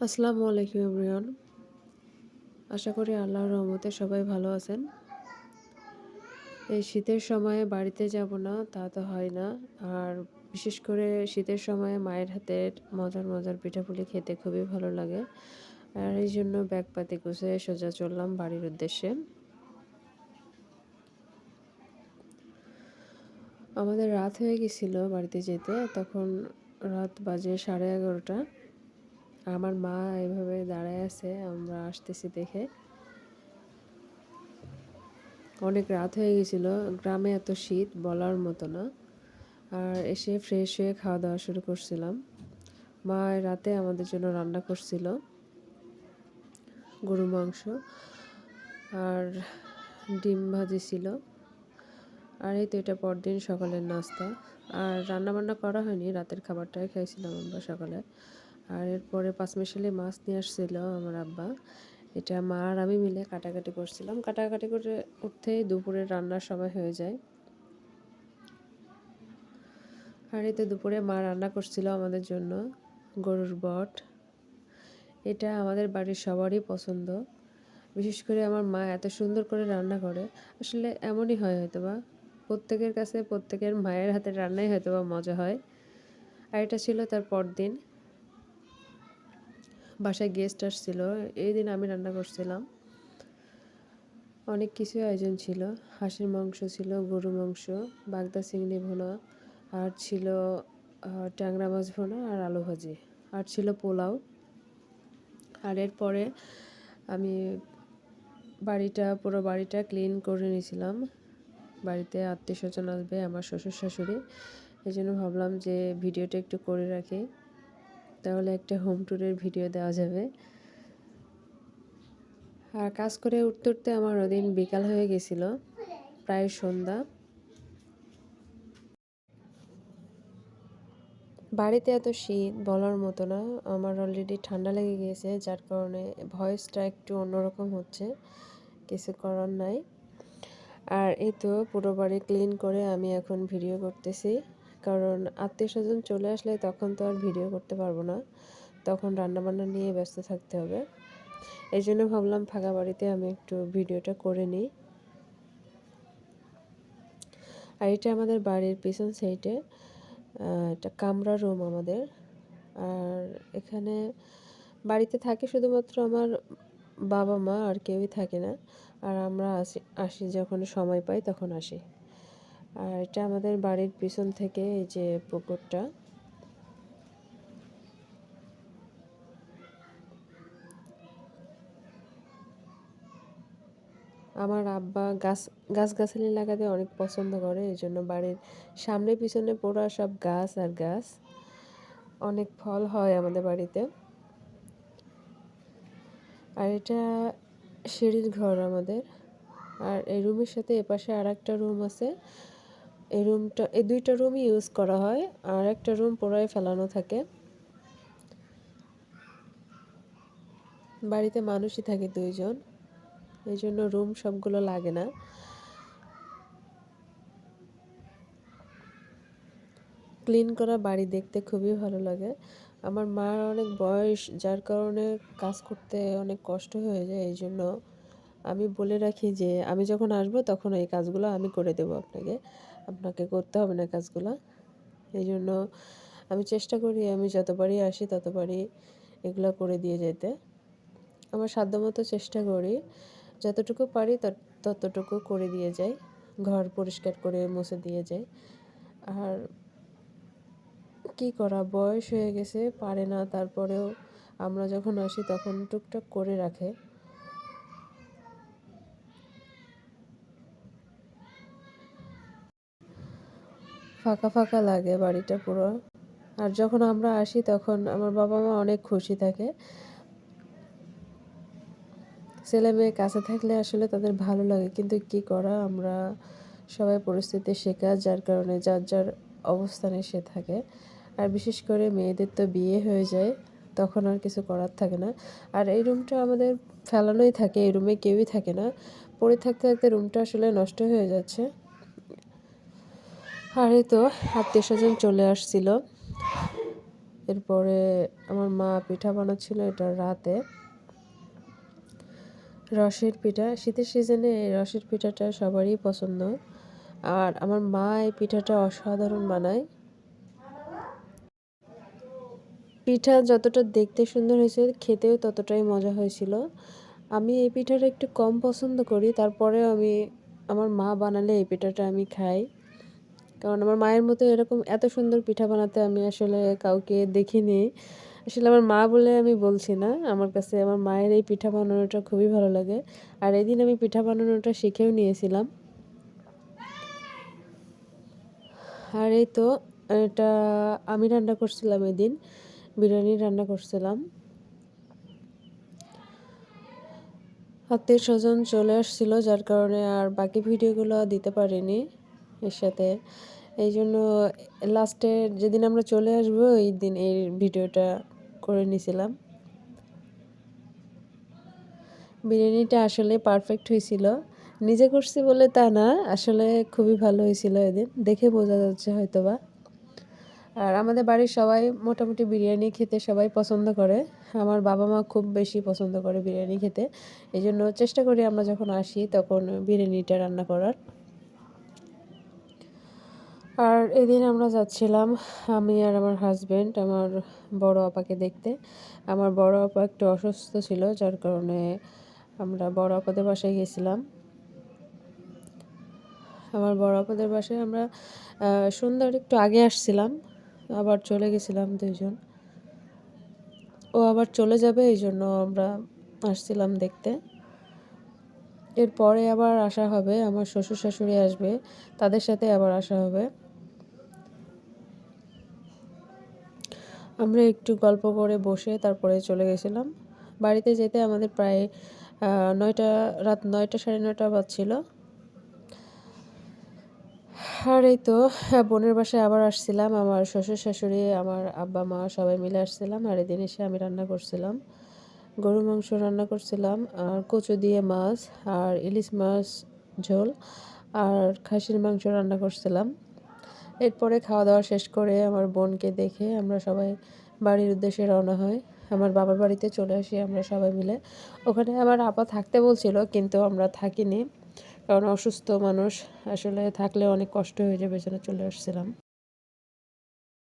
আসসালামু আলাইকুম এভরিওয়ান। আশা করি আল্লাহর রহমতে সবাই ভালো আছেন। এই শীতের সময়ে বাড়িতে যাব না, তা তো হয় না। আর বিশেষ করে শীতের সময়ে মায়ের হাতের মজার মজার পিঠাপুলি খেতে খুবই ভালো লাগে। আর এই জন্য ব্যাগ পাতি গুছিয়ে সোজা চললাম বাড়ির উদ্দেশ্যে। আমাদের রাত হয়ে গেছিল বাড়িতে যেতে। তখন রাত বাজে সাড়ে এগারোটা। আমার মা এভাবে দাঁড়ায় আছে, আমরা আসতেছি দেখে। অনেক রাত হয়ে গেছিল, গ্রামে এত শীত বলার মতো না। আর এসে ফ্রেশ হয়ে খাওয়া দাওয়া শুরু করছিলাম। মা রাতে আমাদের জন্য রান্না করছিল গরু মাংস আর ডিম ভাজি ছিল। আর এই তো এটা পরদিন সকালের নাস্তা। আর রান্নাবান্না করা হয়নি, রাতের খাবারটাই খাইছিলাম আমরা সকালে। আর এরপরে পাঁচমিশালি মাছ নিয়ে আসছিল আমার আব্বা। এটা মা আর আমি মিলে কাটাকাটি করছিলাম। কাটাকাটি করে উঠতেই দুপুরে রান্নার সময় হয়ে যায়। আর এতে দুপুরে মা রান্না করছিল আমাদের জন্য গরুর বট। এটা আমাদের বাড়ির সবারই পছন্দ। বিশেষ করে আমার মা এত সুন্দর করে রান্না করে। আসলে এমনই হয় হয়তো বা প্রত্যেকের কাছে প্রত্যেকের মায়ের হাতের রান্নাই হয়তো বা মজা হয়। আর এটা ছিল তার পরদিন। বাসায় গেস্ট আসছিল। এই দিন আমি রান্না করছিলাম। অনেক কিছু আয়োজন ছিল। হাঁসের মাংস ছিল গরু মাংস, বাগদা চিংড়ি ভোনা, আর ছিল ট্যাংরা মাছ ভোনা আর আলু ভাজি। আর ছিল পোলাও। আর এরপরে আমি বাড়িটা, পুরো বাড়িটা ক্লিন করে নিয়েছিলাম। বাড়িতে আত্মীয় স্বজন আসবে, আমার শ্বশুর শাশুড়ি এই জন্য ভাবলাম যে ভিডিওটা একটু করে রাখি। তাহলে একটা হোম ট্যুরের ভিডিও দেওয়া যাবে। আর কাজ করে উঠতে উঠতে আমার ওদিন বিকাল হয়ে গেছিল, প্রায় সন্ধ্যা। বাড়িতে এত শীত বলার মতো না, আমার অলরেডি ঠান্ডা লেগে গিয়েছে, যার কারণে ভয়েসটা একটু অন্যরকম হচ্ছে, কিছু করার নাই। আর এই তো পুরো বাড়ি ক্লিন করে আমি এখন ভিডিও করতেছি। কারণ আত্মীয় স্বজন চলে আসলে তখন তো আর ভিডিও করতে পারব না। তখন রান্নাবান্না নিয়ে ব্যস্ত থাকতে হবে। এই জন্য ভাবলাম ফাঁকা বাড়িতে আমি একটু ভিডিওটা করে নিই। আর এটা আমাদের বাড়ির পিছন সাইডে একটা কামরা রুম আমাদের। আর এখানে বাড়িতে থাকে শুধুমাত্র আমার বাবা মা আর কেউই থাকে না। আর আমরা আসি আসি যখন সময় পাই তখন আসি। আর এটা আমাদের বাড়ির পিছন থেকে এই যে পুকুরটা। আমার আব্বা গাছ, গাছগাছালি লাগাতে অনেক পছন্দ করে, এই জন্য বাড়ির সামনে পিছনে পোড়া সব গাছ আর গাছ। অনেক ফল হয় আমাদের বাড়িতে। আর এটা সিঁড়ির ঘর আমাদের। আর এই রুমের সাথে এপাশে আর একটা রুম আছে। এই রুমটা, এই দুইটা রুমই ইউজ করা হয়, আর একটা রুম পুরাই ফেলানো থাকে। বাড়িতে মানুষই থাকে দুইজন, এই জন্য রুম সবগুলো লাগে না। ক্লিন করা বাড়ি দেখতে খুবই ভালো লাগে। আমার মার অনেক বয়স, যার কারণে কাজ করতে অনেক কষ্ট হয়ে যায়, এই জন্য আমি বলে রাখি যে আমি যখন আসব তখন এই কাজগুলো আমি করে দেবো আপনাকে। আপনাকে করতে হবে না কাজগুলো। এই জন্য আমি চেষ্টা করি আমি যতবারই আসি ততবারই এগুলো করে দিয়ে যেতে। আমার সাধ্যমতো চেষ্টা করি। যতটুকু পারি ততটুকু করে দিয়ে যাই। ঘর পরিষ্কার করে মুছে দিয়ে যাই। আর কি করা, বয়স হয়ে গেছে, পারে না, তারপরেও আমরা যখন আসি তখন টুকটাক করে রাখে। ফাঁকা ফাঁকা লাগে বাড়িটা পুরো। আর যখন আমরা আসি তখন আমার বাবা মা অনেক খুশি থাকে। ছেলে মেয়ে কাছে থাকলে আসলে তাদের ভালো লাগে, কিন্তু কি করা? আমরা সবাই পরিস্থিতি শেখা যার কারণে যার যার অবস্থানে সে থাকে। আর বিশেষ করে মেয়েদের তো বিয়ে হয়ে যায়, তখন আর কিছু করার থাকে না। আর এই রুমটা আমাদের ফেলানোই থাকে, এই রুমে কেউই থাকে না। পড়ে থাকতে থাকতে রুমটা আসলে নষ্ট হয়ে যাচ্ছে। আর তো আত্মীয় স্বজন চলে আসছিল। এরপরে আমার মা পিঠা বানাচ্ছিল এটা রাতে। রসের পিঠা, শীতের সিজনে এই রসের পিঠাটা সবারই পছন্দ। আর আমার মা এই পিঠাটা অসাধারণ বানায়। পিঠা যতটা দেখতে সুন্দর হয়েছে, খেতেও ততটাই মজা হয়েছিল। আমি এই পিঠাটা একটু কম পছন্দ করি, তারপরেও আমি, আমার মা বানালে এই পিঠাটা আমি খাই। কারণ আমার মায়ের মতো এরকম এত সুন্দর পিঠা বানাতে আমি আসলে কাউকে দেখিনি। আসলে আমার মা বলে আমি বলছি না, আমার কাছে আমার মায়ের এই পিঠা বানানোটা খুবই ভালো লাগে। আর এদিন আমি পিঠা বানানোটা শিখেও নিয়েছিলাম। আর এই তো, এটা আমি রান্না করছিলাম এদিন, বিরিয়ানি রান্না করছিলাম। আত্মীয় স্বজন চলে আসছিল, যার কারণে আর বাকি ভিডিওগুলো দিতে পারিনি। এর সাথে। এই জন্য লাস্টে যেদিন আমরা চলে আসব, এই দিন এই ভিডিওটা করে নিয়েছিলাম বিরিয়ানিটা আসলে পারফেক্ট হয়েছিল নিজে করছি বলে তা না, আসলে খুবই ভালো হয়েছিল এদিন। দেখে বোঝা যাচ্ছে হয়তো বা আর আমাদের বাড়ির সবাই মোটামুটি বিরিয়ানি খেতে সবাই পছন্দ করে। আমার বাবা মা খুব বেশি পছন্দ করে বিরিয়ানি খেতে। এই জন্য চেষ্টা করি আমরা যখন আসি তখন বিরিয়ানিটা রান্না করার। আর এদিন আমরা যাচ্ছিলাম, আমি আর আমার হাজব্যান্ড আমার বড় আপাকে দেখতে। আমার বড় আপা একটু অসুস্থ ছিল, যার কারণে আমরা বড় আপাদের বাসায় গেছিলাম আমার বড় আপাদের বাসায় আমরা সন্ধ্যার একটু আগে আসছিলাম, আবার চলে গেছিলাম দুইজন। ও আবার চলে যাবে, এই জন্য আমরা আসছিলাম দেখতে। এরপরে আবার আসা হবে, আমার শ্বশুর শাশুড়ি আসবে, তাদের সাথে আবার আসা হবে। আমরা একটু গল্প করে বসে তারপরে চলে গেছিলাম। বাড়িতে যেতে আমাদের প্রায় নয়টা, রাত নয়টা সাড়ে নয়টা বাজছিল। আর এই তো বোনের বাসায় আবার আসছিলাম। আমার শ্বশুর শাশুড়ি, আমার আব্বা, মা সবাই মিলে আসছিলাম। আর এদিন এসে আমি রান্না করছিলাম। গরু মাংস রান্না করছিলাম। আর কচু দিয়ে মাছ, আর ইলিশ মাছ, ঝোল, আর খাসির মাংস রান্না করছিলাম। এরপরে খাওয়া দাওয়া শেষ করে আমার বোনকে দেখে আমরা সবাই বাড়ির উদ্দেশ্যে রওনা হয় আমার বাবার বাড়িতে চলে আসি আমরা সবাই মিলে। ওখানে আমার আপা থাকতে বলছিল, কিন্তু আমরা থাকিনি। কারণ অসুস্থ মানুষ, আসলে থাকলে অনেক কষ্ট হয়ে যাবে জন্য চলে আসছিলাম।